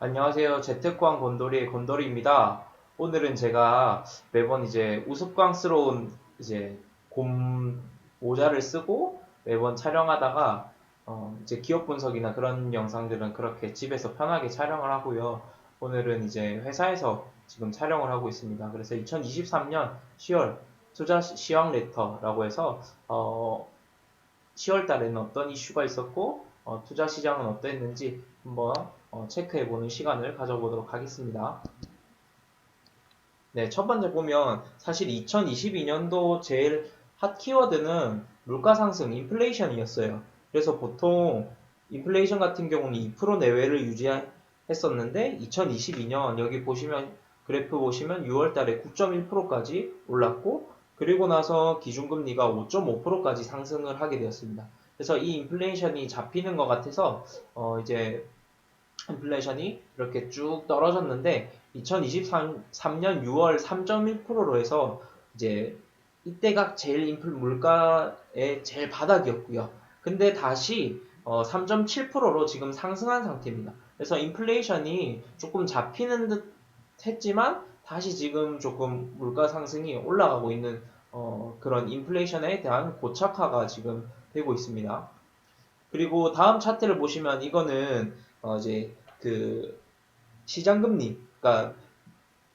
안녕하세요. 재택광 곤돌이의 곤돌이입니다. 오늘은 제가 매번 이제 우스꽝스러운 이제 곰 모자를 쓰고 매번 촬영하다가 어 이제 기업 분석이나 그런 영상들은 그렇게 집에서 편하게 촬영을 하고요. 오늘은 이제 회사에서 지금 촬영을 하고 있습니다. 그래서 2023년 10월 투자 시- 시황 레터라고 해서 어 10월 달에는 어떤 이슈가 있었고 어, 투자 시장은 어땠는지 한번 어, 체크해보는 시간을 가져보도록 하겠습니다. 네, 첫 번째 보면 사실 2022년도 제일 핫 키워드는 물가 상승, 인플레이션이었어요. 그래서 보통 인플레이션 같은 경우는 2% 내외를 유지했었는데 2022년 여기 보시면 그래프 보시면 6월 달에 9.1%까지 올랐고 그리고 나서 기준금리가 5.5%까지 상승을 하게 되었습니다. 그래서 이 인플레이션이 잡히는 것 같아서 어 이제 인플레이션이 이렇게 쭉 떨어졌는데 2023년 6월 3.1%로 해서 이제 이때가 제일 인플 물가의 제일 바닥이었고요. 근데 다시 어 3.7%로 지금 상승한 상태입니다. 그래서 인플레이션이 조금 잡히는 듯 했지만 다시 지금 조금 물가 상승이 올라가고 있는 어 그런 인플레이션에 대한 고착화가 지금 되고 있습니다. 그리고 다음 차트를 보시면 이거는 어 이제 그 시장 금리, 그러니까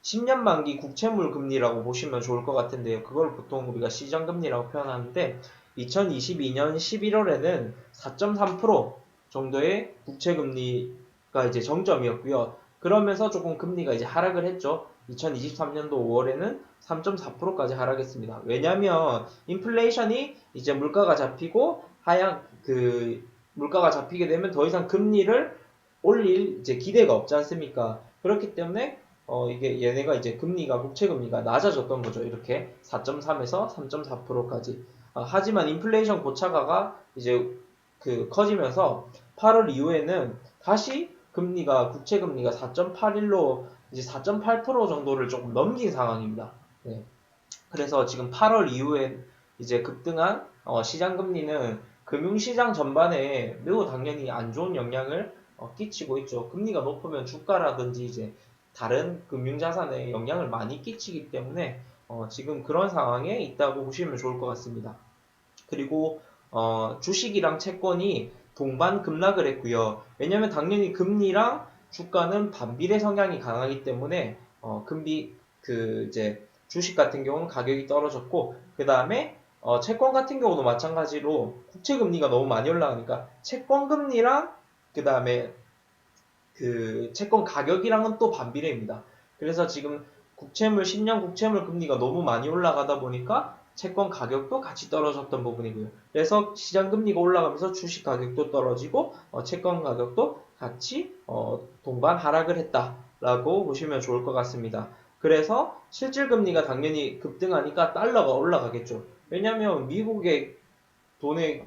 10년 만기 국채물 금리라고 보시면 좋을 것 같은데요. 그걸 보통 우리가 시장 금리라고 표현하는데 2022년 11월에는 4.3% 정도의 국채 금리가 이제 정점이었고요. 그러면서 조금 금리가 이제 하락을 했죠. 2023년도 5월에는 3.4%까지 하락했습니다. 왜냐하면 인플레이션이 이제 물가가 잡히고 하향 그 물가가 잡히게 되면 더 이상 금리를 올릴 이제 기대가 없지 않습니까? 그렇기 때문에 어 이게 얘네가 이제 금리가 국채 금리가 낮아졌던 거죠. 이렇게 4.3에서 3.4%까지. 하지만 인플레이션 고차가가 이제 그 커지면서 8월 이후에는 다시 금리가 국채 금리가 4.81로 이제 4.8% 정도를 조금 넘긴 상황입니다. 네. 그래서 지금 8월 이후에 이제 급등한 어, 시장 금리는 금융시장 전반에 매우 당연히 안 좋은 영향을 어, 끼치고 있죠. 금리가 높으면 주가라든지 이제 다른 금융자산에 영향을 많이 끼치기 때문에 어, 지금 그런 상황에 있다고 보시면 좋을 것 같습니다. 그리고 어, 주식이랑 채권이 동반 급락을 했고요. 왜냐하면 당연히 금리랑 주가는 반비례 성향이 강하기 때문에 어, 금비 그 이제 주식 같은 경우는 가격이 떨어졌고 그 다음에 어, 채권 같은 경우도 마찬가지로 국채 금리가 너무 많이 올라가니까 채권 금리랑 그 다음에 그 채권 가격이랑은 또 반비례입니다. 그래서 지금 국채물 10년 국채물 금리가 너무 많이 올라가다 보니까 채권 가격도 같이 떨어졌던 부분이고요. 그래서 시장 금리가 올라가면서 주식 가격도 떨어지고 어, 채권 가격도 같이 어, 동반 하락을 했다라고 보시면 좋을 것 같습니다. 그래서 실질 금리가 당연히 급등하니까 달러가 올라가겠죠. 왜냐하면 미국의 돈의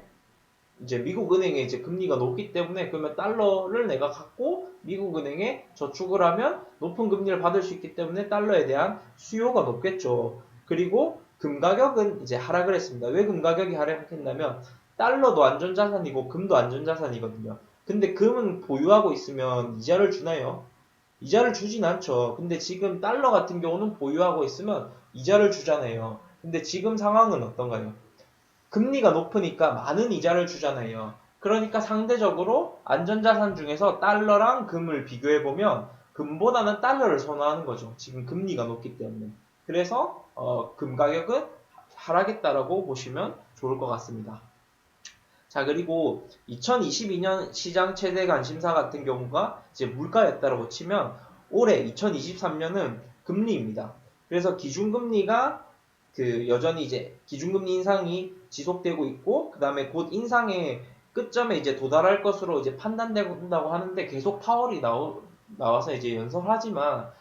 이제 미국 은행의 이제 금리가 높기 때문에 그러면 달러를 내가 갖고 미국 은행에 저축을 하면 높은 금리를 받을 수 있기 때문에 달러에 대한 수요가 높겠죠. 그리고 금 가격은 이제 하락을 했습니다. 왜 금 가격이 하락했냐면 달러도 안전자산이고 금도 안전자산이거든요. 근데 금은 보유하고 있으면 이자를 주나요? 이자를 주진 않죠. 근데 지금 달러 같은 경우는 보유하고 있으면 이자를 주잖아요. 근데 지금 상황은 어떤가요? 금리가 높으니까 많은 이자를 주잖아요. 그러니까 상대적으로 안전자산 중에서 달러랑 금을 비교해보면 금보다는 달러를 선호하는 거죠. 지금 금리가 높기 때문에. 그래서 어, 금 가격은 하락했다라고 보시면 좋을 것 같습니다. 자 그리고 2022년 시장 최대 관심사 같은 경우가 이제 물가였다라고 치면 올해 2023년은 금리입니다. 그래서 기준금리가 그 여전히 이제 기준금리 인상이 지속되고 있고 그 다음에 곧 인상의 끝점에 이제 도달할 것으로 이제 판단된다고 하는데 계속 파월이 나오, 나와서 이제 연설하지만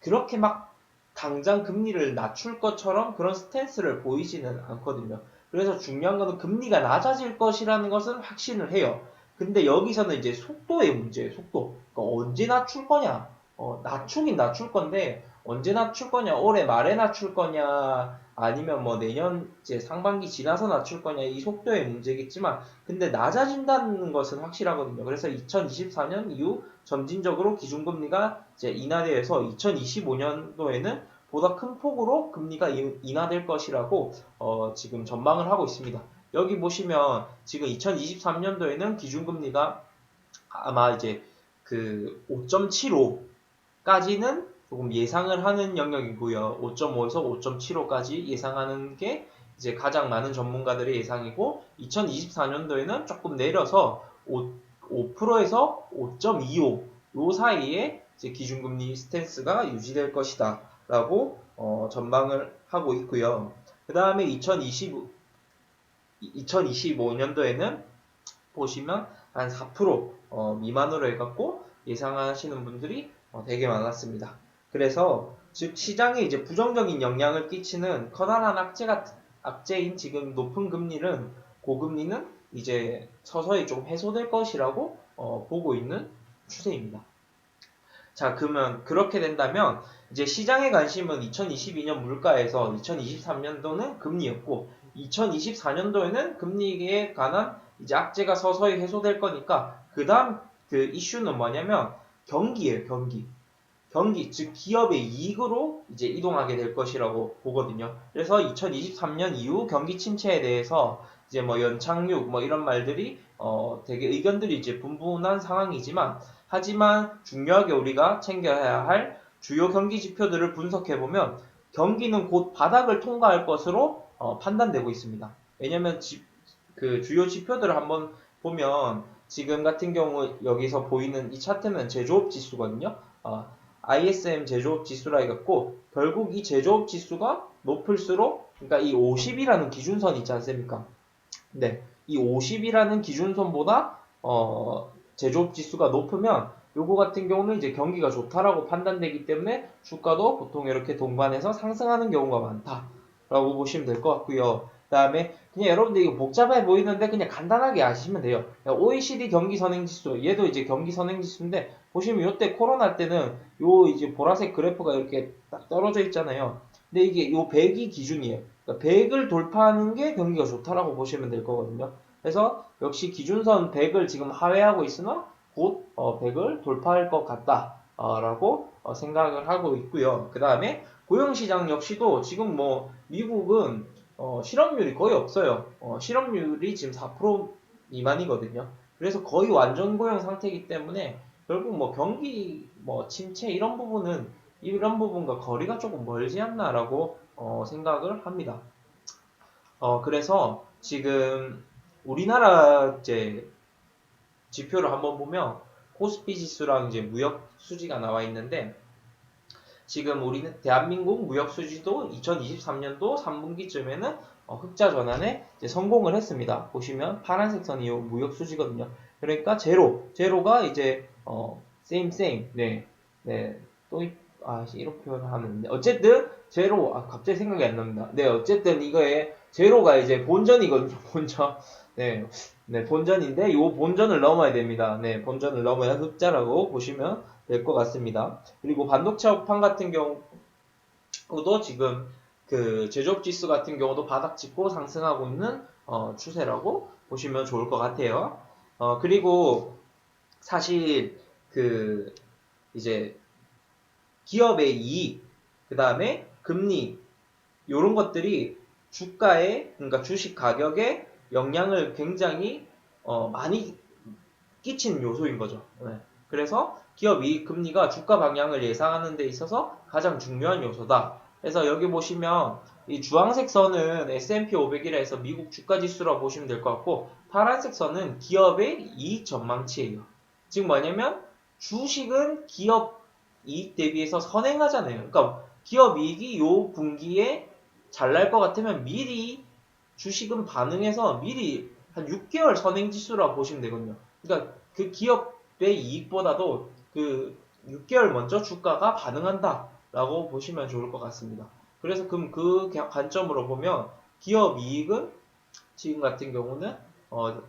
그렇게 막 당장 금리를 낮출 것처럼 그런 스탠스를 보이지는 않거든요. 그래서 중요한 거는 금리가 낮아질 것이라는 것은 확신을 해요. 근데 여기서는 이제 속도의 문제예요, 속도. 그러니까 언제 낮출 거냐? 어, 낮추긴 낮출 건데, 언제 낮출 거냐? 올해 말에 낮출 거냐? 아니면 뭐 내년 이제 상반기 지나서 낮출 거냐 이 속도의 문제겠지만 근데 낮아진다는 것은 확실하거든요. 그래서 2024년 이후 점진적으로 기준금리가 이제 인하되어서 2025년도에는 보다 큰 폭으로 금리가 인- 인하될 것이라고 어, 지금 전망을 하고 있습니다. 여기 보시면 지금 2023년도에는 기준금리가 아마 이제 그 5.75까지는 조금 예상을 하는 영역이고요. 5.5에서 5.75까지 예상하는 게 이제 가장 많은 전문가들의 예상이고 2024년도에는 조금 내려서 5, 5%에서 5.25 요 사이에 이제 기준금리 스탠스가 유지될 것이다 라고 어, 전망을 하고 있고요. 그 다음에 2025, 2025년도에는 보시면 한4% 어, 미만으로 해갖고 예상하시는 분들이 어, 되게 많았습니다. 그래서 즉 시장에 이제 부정적인 영향을 끼치는 커다란 악재가 악재인 지금 높은 금리는 고금리는 이제 서서히 좀 해소될 것이라고 어, 보고 있는 추세입니다. 자, 그러면 그렇게 된다면 이제 시장의 관심은 2022년 물가에서 2023년도는 금리였고 2024년도에는 금리에 관한 이제 악재가 서서히 해소될 거니까 그다음 그 이슈는 뭐냐면 경기예요, 경기. 경기, 즉 기업의 이익으로 이제 이동하게 될 것이라고 보거든요. 그래서 2023년 이후 경기 침체에 대해서 이제 뭐 연착륙 뭐 이런 말들이 어 되게 의견들이 이제 분분한 상황이지만 하지만 중요하게 우리가 챙겨야 할 주요 경기 지표들을 분석해 보면 경기는 곧 바닥을 통과할 것으로 어, 판단되고 있습니다. 왜냐면 지, 그 주요 지표들을 한번 보면 지금 같은 경우 여기서 보이는 이 차트는 제조업 지수거든요. 어, ISM 제조업 지수라 해갖고 결국 이 제조업 지수가 높을수록 그러니까 이 50이라는 기준선 있지 않습니까? 네, 이 50이라는 기준선보다 어, 제조업 지수가 높으면 요거 같은 경우는 이제 경기가 좋다라고 판단되기 때문에 주가도 보통 이렇게 동반해서 상승하는 경우가 많다라고 보시면 될 것 같고요. 그 다음에 그냥 여러분들 이거 복잡해 보이는데 그냥 간단하게 아시면 돼요. OECD 경기 선행 지수 얘도 이제 경기 선행 지수인데 보시면 이때 코로나 때는 요 이제 보라색 그래프가 이렇게 딱 떨어져 있잖아요. 근데 이게 요 100이 기준이에요. 그러니까 100을 돌파하는 게 경기가 좋다라고 보시면 될 거거든요. 그래서 역시 기준선 100을 지금 하회하고 있으나 곧 어, 100을 돌파할 것 같다라고 어, 생각을 하고 있고요. 그 다음에 고용시장 역시도 지금 뭐 미국은 어, 실업률이 거의 없어요. 어, 실업률이 지금 4% 미만이거든요. 그래서 거의 완전 고용 상태이기 때문에 결국 뭐 경기 뭐 침체 이런 부분은 이런 부분과 거리가 조금 멀지 않나라고 어, 생각을 합니다. 어, 그래서 지금 우리나라 이제 지표를 한번 보면 코스피 지수랑 이제 무역 수지가 나와 있는데 지금 우리는 대한민국 무역 수지도 2023년도 3분기쯤에는 어, 흑자 전환에 성공을 했습니다. 보시면 파란색 선이 요 무역 수지거든요. 그러니까 제로, 제로가 이제 어 same same 네, 네, 또 아, 이런 표현을 하는데 어쨌든 제로 아 갑자기 생각이 안 납니다. 네, 어쨌든 이거에 제로가 이제 본전이거든요. 본전. 네, 네 본전인데 요 본전을 넘어야 됩니다. 네, 본전을 넘어야 흑자라고 보시면 될 것 같습니다. 그리고 반도체 업황 같은 경우도 지금 그 제조업 지수 같은 경우도 바닥 짚고 상승하고 있는 어, 추세라고 보시면 좋을 것 같아요. 어, 그리고 사실 그 이제 기업의 이익, 그 다음에 금리 이런 것들이 주가에 그러니까 주식 가격에 영향을 굉장히 어, 많이 끼치는 요소인 거죠. 네. 그래서 기업 이익 금리가 주가 방향을 예상하는 데 있어서 가장 중요한 요소다. 그래서 여기 보시면 이 주황색 선은 S&P 500이라 해서 미국 주가 지수라고 보시면 될 것 같고 파란색 선은 기업의 이익 전망치예요. 즉 뭐냐면 주식은 기업 이익 대비해서 선행하잖아요. 그러니까 기업 이익이 요 분기에 잘 날 것 같으면 미리 주식은 반응해서 미리 한 6개월 선행 지수라고 보시면 되거든요. 그러니까 그 기업의 이익보다도 그 6개월 먼저 주가가 반응한다라고 보시면 좋을 것 같습니다. 그래서 그럼 그 관점으로 보면 기업 이익은 지금 같은 경우는 어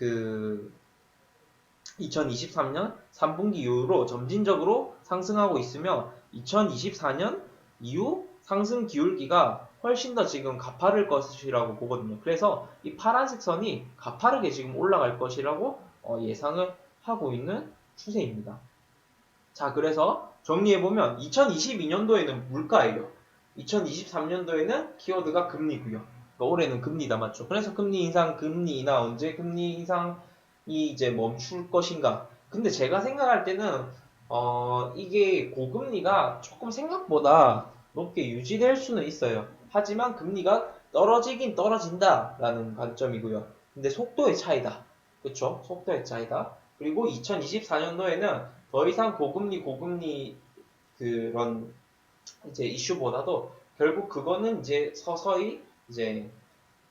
그 2023년 3분기 이후로 점진적으로 상승하고 있으며 2024년 이후 상승 기울기가 훨씬 더 지금 가파를 것이라고 보거든요. 그래서 이 파란색 선이 가파르게 지금 올라갈 것이라고 어, 예상을 하고 있는 추세입니다. 자, 그래서 정리해보면 2022년도에는 물가예요. 2023년도에는 키워드가 금리고요. 그러니까 올해는 금리다 맞죠? 그래서 금리 인상, 금리 인하 언제 금리 인상이 이제 멈출 것인가? 근데 제가 생각할 때는 어, 이게 고금리가 조금 생각보다 높게 유지될 수는 있어요. 하지만 금리가 떨어지긴 떨어진다라는 관점이고요. 근데 속도의 차이다. 그쵸? 속도의 차이다. 그리고 2024년도에는 더 이상 고금리, 고금리 그런 이제 이슈보다도 결국 그거는 이제 서서히 이제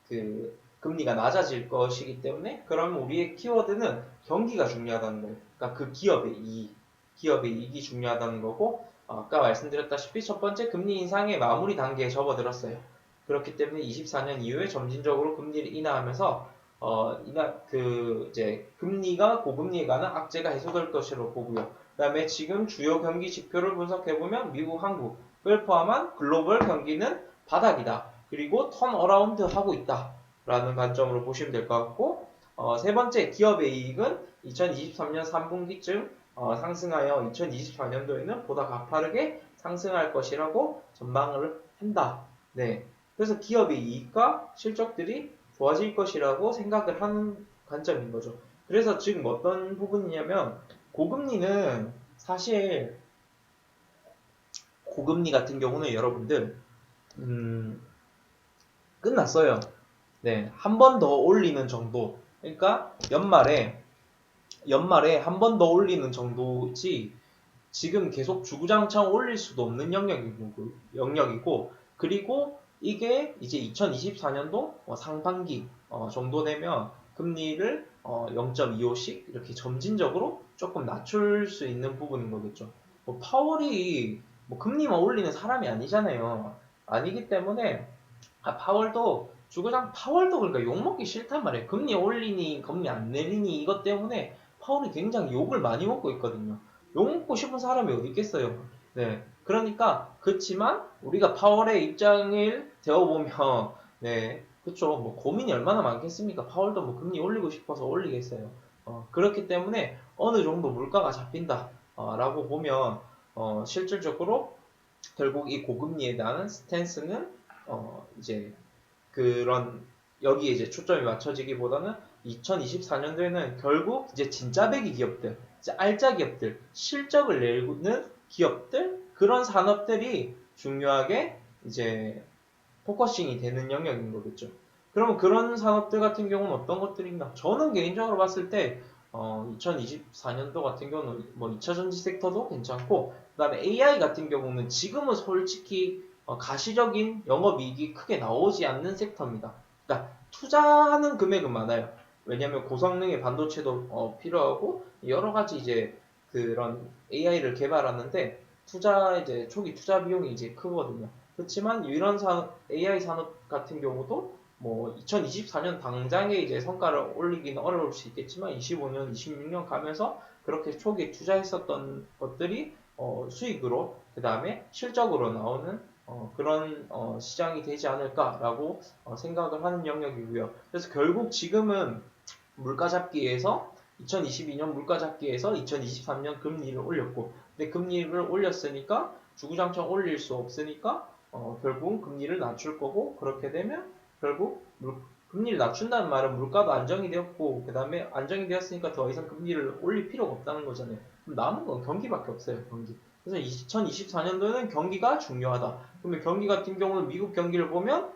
그 금리가 낮아질 것이기 때문에 그러면 우리의 키워드는 경기가 중요하다는 거예요. 그러니까 그 기업의 이익, 기업의 이익이 중요하다는 거고 어, 아까 말씀드렸다시피 첫 번째 금리 인상의 마무리 단계에 접어들었어요. 그렇기 때문에 24년 이후에 점진적으로 금리를 인하하면서 어, 인하, 그, 이제, 금리가 고금리에 가는 악재가 해소될 것으로 보고요. 그 다음에 지금 주요 경기 지표를 분석해보면 미국, 한국을 포함한 글로벌 경기는 바닥이다. 그리고 턴 어라운드 하고 있다. 라는 관점으로 보시면 될 것 같고, 어, 세 번째, 기업의 이익은 2023년 3분기쯤 어, 상승하여 2024년도에는 보다 가파르게 상승할 것이라고 전망을 한다. 네. 그래서 기업의 이익과 실적들이 좋아질 것이라고 생각을 하는 관점인 거죠. 그래서 지금 어떤 부분이냐면 고금리는 사실 고금리 같은 경우는 여러분들 음, 끝났어요. 네, 한 번 더 올리는 정도. 그러니까 연말에 연말에 한 번 더 올리는 정도지 지금 계속 주구장창 올릴 수도 없는 영역이고, 영역이고 그리고 이게 이제 2024년도 어, 상반기 어, 정도 되면 금리를 어, 0.25씩 이렇게 점진적으로 조금 낮출 수 있는 부분인 거겠죠. 뭐 파월이 뭐 금리만 올리는 사람이 아니잖아요. 아니기 때문에 아, 파월도 주구장 파월도 그러니까 욕먹기 싫단 말이에요. 금리 올리니 금리 안 내리니 이것 때문에 파월이 굉장히 욕을 많이 먹고 있거든요. 욕 먹고 싶은 사람이 어디 있겠어요. 네. 그러니까 그렇지만 우리가 파월의 입장을 되어보면 네 그쵸. 뭐 고민이 얼마나 많겠습니까? 파월도 뭐 금리 올리고 싶어서 올리겠어요. 어, 그렇기 때문에 어느 정도 물가가 잡힌다 어, 라고 보면 어, 실질적으로 결국 이 고금리에 대한 스탠스는 어, 이제 그런 여기에 이제 초점이 맞춰지기보다는 2024년도에는 결국 이제 진짜 배기 기업들, 알짜 기업들, 실적을 내는 기업들 그런 산업들이 중요하게 이제 포커싱이 되는 영역인 거겠죠. 그러면 그런 산업들 같은 경우는 어떤 것들인가? 저는 개인적으로 봤을 때 어, 2024년도 같은 경우는 뭐 2차 전지 섹터도 괜찮고 그다음에 AI 같은 경우는 지금은 솔직히 어, 가시적인 영업이익이 크게 나오지 않는 섹터입니다. 그러니까 투자하는 금액은 많아요. 왜냐하면 고성능의 반도체도 어, 필요하고 여러 가지 이제 그런 AI를 개발하는데 투자 이제 초기 투자 비용이 이제 크거든요. 그렇지만 이런 산 AI 산업 같은 경우도 뭐 2024년 당장에 이제 성과를 올리기는 어려울 수 있겠지만 25년, 26년 가면서 그렇게 초기에 투자했었던 것들이 어, 수익으로 그 다음에 실적으로 나오는 어, 그런 어, 시장이 되지 않을까라고 어, 생각을 하는 영역이고요. 그래서 결국 지금은 물가 잡기에서 2022년 물가 잡기에서 2023년 금리를 올렸고 근데 금리를 올렸으니까 주구장창 올릴 수 없으니까 어, 결국 금리를 낮출 거고 그렇게 되면 결국 물, 금리를 낮춘다는 말은 물가도 안정이 되었고 그 다음에 안정이 되었으니까 더 이상 금리를 올릴 필요가 없다는 거잖아요. 그럼 남은 건 경기밖에 없어요. 경기. 그래서 2024년도에는 경기가 중요하다. 그러면 경기 같은 경우는 미국 경기를 보면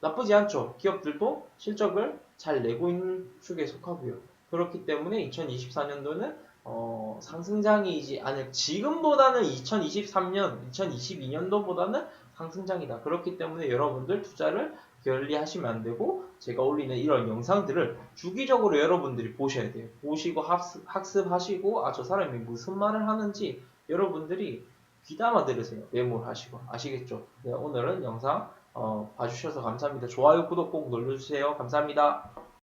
나쁘지 않죠. 기업들도 실적을 잘 내고 있는 축에 속하고요. 그렇기 때문에 2024년도는 어, 상승장이지 않을 지금보다는 2023년, 2022년도보다는 상승장이다. 그렇기 때문에 여러분들 투자를 결리하시면 안 되고 제가 올리는 이런 영상들을 주기적으로 여러분들이 보셔야 돼요. 보시고 학습, 학습하시고 아 저 사람이 무슨 말을 하는지 여러분들이 귀담아 들으세요. 메모를 하시고 아시겠죠? 네, 오늘은 영상 어, 봐주셔서 감사합니다. 좋아요, 구독 꼭 눌러주세요. 감사합니다.